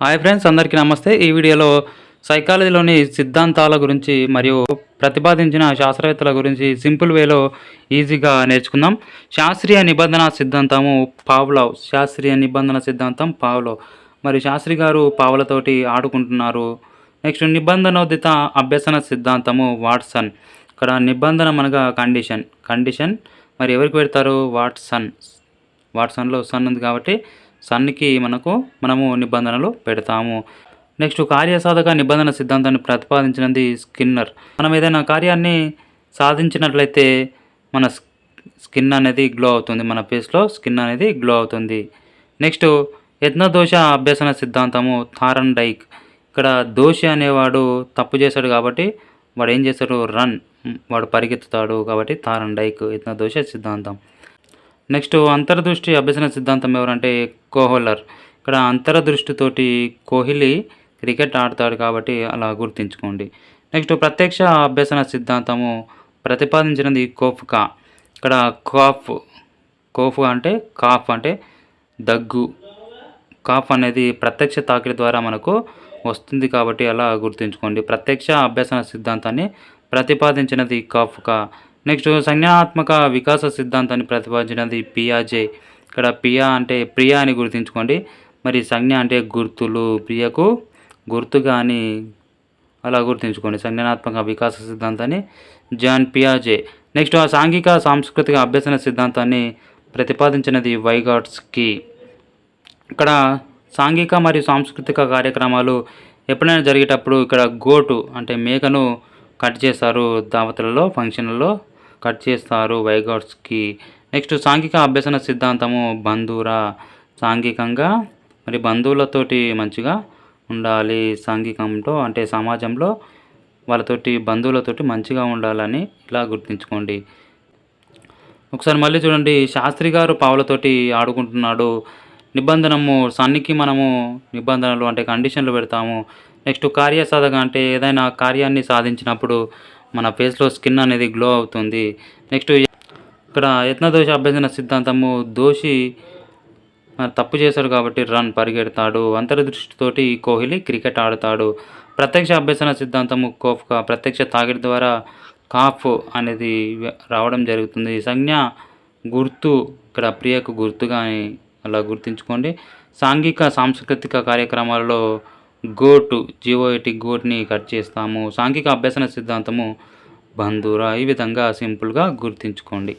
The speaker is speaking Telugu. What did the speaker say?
హాయ్ ఫ్రెండ్స్ అందరికీ నమస్తే. ఈ వీడియోలో సైకాలజీలోని సిద్ధాంతాల గురించి మరియు ప్రతిపాదించిన శాస్త్రవేత్తల గురించి సింపుల్ వేలో ఈజీగా నేర్చుకుందాం. శాస్త్రీయ నిబంధన సిద్ధాంతము పావ్లవ్ శాస్త్రీయ నిబంధన సిద్ధాంతం పావ్లవ్ మరి శాస్త్రి గారు పావులతోటి ఆడుకుంటున్నారు. నెక్స్ట్ నిబంధనోదిత అభ్యసన సిద్ధాంతము వాట్సన్. ఇక్కడ నిబంధన అనగా కండిషన్. కండిషన్ మరి ఎవరికి పెడతారు? వాట్సన్. వాట్సన్లో సన్ ఉంది కాబట్టి సన్కి మనకు మనము నిబంధనలు పెడతాము. నెక్స్ట్ కార్యసాధక నిబంధన సిద్ధాంతాన్ని ప్రతిపాదించినది స్కిన్నర్. మనం ఏదైనా కార్యాన్ని సాధించినట్లయితే మన స్కిన్ అనేది గ్లో అవుతుంది. మన ఫేస్లో స్కిన్ అనేది గ్లో అవుతుంది. నెక్స్ట్ యత్నదోష అభ్యసన సిద్ధాంతము థారన్ డైక్. ఇక్కడ దోషి అనేవాడు తప్పు చేశాడు కాబట్టి వాడు ఏం చేస్తాడు? రన్. వాడు పరిగెత్తుతాడు కాబట్టి థారన్ డైక్ యత్నదోష సిద్ధాంతం. నెక్స్ట్ అంతర్దృష్టి అభ్యసన సిద్ధాంతం ఎవరంటే కోహోలర్. ఇక్కడ అంతర్దృష్టితోటి కోహ్లీ క్రికెట్ ఆడతాడు కాబట్టి అలా గుర్తుంచుకోండి. నెక్స్ట్ ప్రత్యక్ష అభ్యసన సిద్ధాంతము ప్రతిపాదించినది కోఫ్కా. ఇక్కడ కాఫ్ కోఫ్ అంటే కాఫ్ అంటే దగ్గు. కాఫ్ అనేది ప్రత్యక్ష తాకిడి ద్వారా మనకు వస్తుంది కాబట్టి అలా గుర్తుంచుకోండి. ప్రత్యక్ష అభ్యసన సిద్ధాంతాన్ని ప్రతిపాదించినది కాఫ్కా. నెక్స్ట్ సంజ్ఞాత్మక వికాస సిద్ధాంతాన్ని ప్రతిపాదించినది పియాజే ఇక్కడ పియా అంటే ప్రియా అని గుర్తుంచుకోండి. మరి సంజ్ఞ అంటే గుర్తులు. ప్రియకు గుర్తుగా అని అలా గుర్తుంచుకోండి. సంజ్ఞానాత్మక వికాస సిద్ధాంతాన్ని జాన్ పియాజే నెక్స్ట్ ఆ సాంఘిక సాంస్కృతిక అభ్యసన సిద్ధాంతాన్ని ప్రతిపాదించినది వైగాట్స్కి. ఇక్కడ సాంఘిక మరియు సాంస్కృతిక కార్యక్రమాలు ఎప్పుడైనా జరిగేటప్పుడు ఇక్కడ గోటు అంటే మేకను కట్ చేస్తారు దావతులలో ఫంక్షన్లలో కట్ చేస్తారు వైగాట్స్కి నెక్స్ట్ సాంఘిక అభ్యసన సిద్ధాంతము బంధురా సాంఘికంగా మరి బంధువులతోటి మంచిగా ఉండాలి సాంఘికంలో అంటే సమాజంలో వాళ్ళతోటి బంధువులతోటి మంచిగా ఉండాలని ఇలా గుర్తుంచుకోండి. ఒకసారి మళ్ళీ చూడండి శాస్త్రి గారు పావులతోటి ఆడుకుంటున్నాడు. నిబంధనము సన్నికి మనము నిబంధనలు అంటే కండిషన్లు పెడతాము. నెక్స్ట్ కార్యసాధక అంటే ఏదైనా కార్యాన్ని సాధించినప్పుడు మన ఫేస్లో స్కిన్ అనేది గ్లో అవుతుంది. నెక్స్ట్ ఇక్కడ యత్నదోష అభ్యసన సిద్ధాంతము దోషి తప్పు చేశాడు కాబట్టి రన్ పరిగెడతాడు. అంతర్దృష్టితోటి కోహ్లీ క్రికెట్ ఆడతాడు. ప్రత్యక్ష అభ్యసన సిద్ధాంతము కోఫ్గా ప్రత్యక్ష తాగిడి ద్వారా కాఫ్ అనేది రావడం జరుగుతుంది. సంజ్ఞ గుర్తు ఇక్కడ ప్రియకు గుర్తుగా అని అలా గుర్తుంచుకోండి. సాంఘిక సాంస్కృతిక కార్యక్రమాలలో గోటు జీవోయిటి గోట్ని కట్ చేస్తాము. సాంఘిక అభ్యసన సిద్ధాంతము బంధురా ఈ విధంగా సింపుల్గా గుర్తుంచుకోండి.